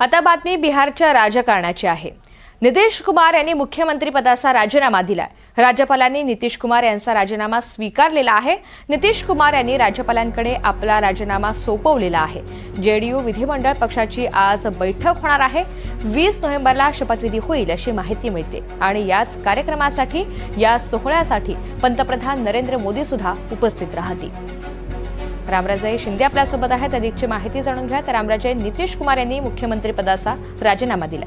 आता बातमी बिहारच्या राजकारणाची आहे. नितीश कुमार यांनी मुख्यमंत्रीपदाचा राजीनामा दिलाय. राज्यपालांनी नितीश कुमार यांचा राजीनामा स्वीकारलेला आहे. नितीश कुमार यांनी राज्यपालांकडे आपला राजीनामा सोपवलेला आहे. जेडीयू विधिमंडळ पक्षाची आज बैठक होणार आहे. वीस नोव्हेंबरला शपथविधी होईल अशी माहिती मिळते. आणि याच कार्यक्रमासाठी या सोहळ्यासाठी पंतप्रधान नरेंद्र मोदी सुद्धा उपस्थित राहतील. रामराजे शिंदे आपल्यासोबत आहेत. अधिकची माहिती जाणून घ्या. तर रामराजे नितीश कुमार यांनी मुख्यमंत्रीपदाचा राजीनामा दिला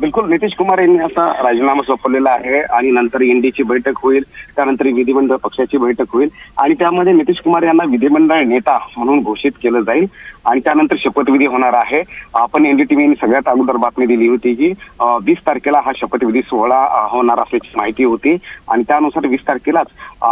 बिलकुल नितीश कुमार यांनी आता राजीनामा सोपवलेला आहे आणि नंतर एनडीची बैठक होईल त्यानंतर विधिमंडळ पक्षाची बैठक होईल आणि त्यामध्ये नितीश कुमार यांना विधिमंडळ नेता म्हणून घोषित केलं जाईल आणि त्यानंतर शपथविधी होणार आहे. आपण एनडीटीव्हीने सगळ्यात अगोदर बातमी दिली होती की वीस तारखेला हा शपथविधी सोहळा होणार असल्याची माहिती होती आणि त्यानुसार वीस तारखेलाच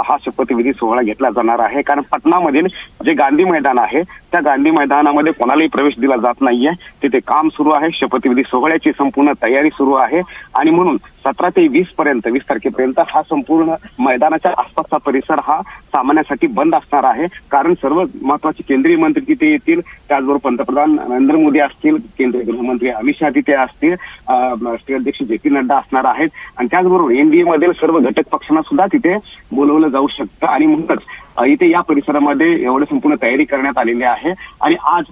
हा शपथविधी सोहळा घेतला जाणार आहे. कारण पटनामधील जे गांधी मैदान आहे त्या गांधी मैदानामध्ये कोणालाही प्रवेश दिला जात नाहीये. तिथे काम सुरू आहे. शपथविधी सोहळ्याची संपूर्ण तयारी सुरू आहे. आणि म्हणून सतरा ते वीस पर्यंत वीस तारखेपर्यंत हा संपूर्ण मैदानाच्या आसपासचा परिसर हा सामान्यासाठी बंद असणार आहे. कारण सर्व महत्त्वाचे केंद्रीय मंत्री तिथे येतील. त्याचबरोबर पंतप्रधान नरेंद्र मोदी असतील केंद्रीय गृहमंत्री अमित शहा तिथे असतील राष्ट्रीय अध्यक्ष जे पी नड्डा असणार आहेत. आणि त्याचबरोबर एनडीए मधील सर्व घटक पक्षांना सुद्धा तिथे बोलवलं जाऊ शकतं. आणि म्हणूनच इथे या परिसरामध्ये एवढं संपूर्ण तयारी करण्यात आलेली आहे. आणि आज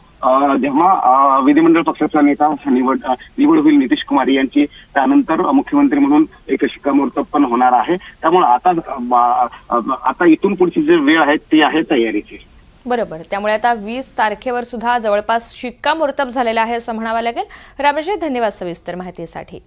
जेव्हा विधिमंडळ पक्षाचा नेता निवड निवड होईल नितीश कुमार यांची त्यानंतर मुख्यमंत्री म्हणून एक शिक्कामोर्तब पण होणार आहे. त्यामुळे आता आता इथून पुढची जी वेळ आहे ती आहे तयारीची. बरोबर. त्यामुळे आता वीस तारखेवर सुद्धा जवळपास शिक्कामोर्तब झालेला आहे असं म्हणावं लागेल. रामराजे धन्यवाद सविस्तर माहितीसाठी.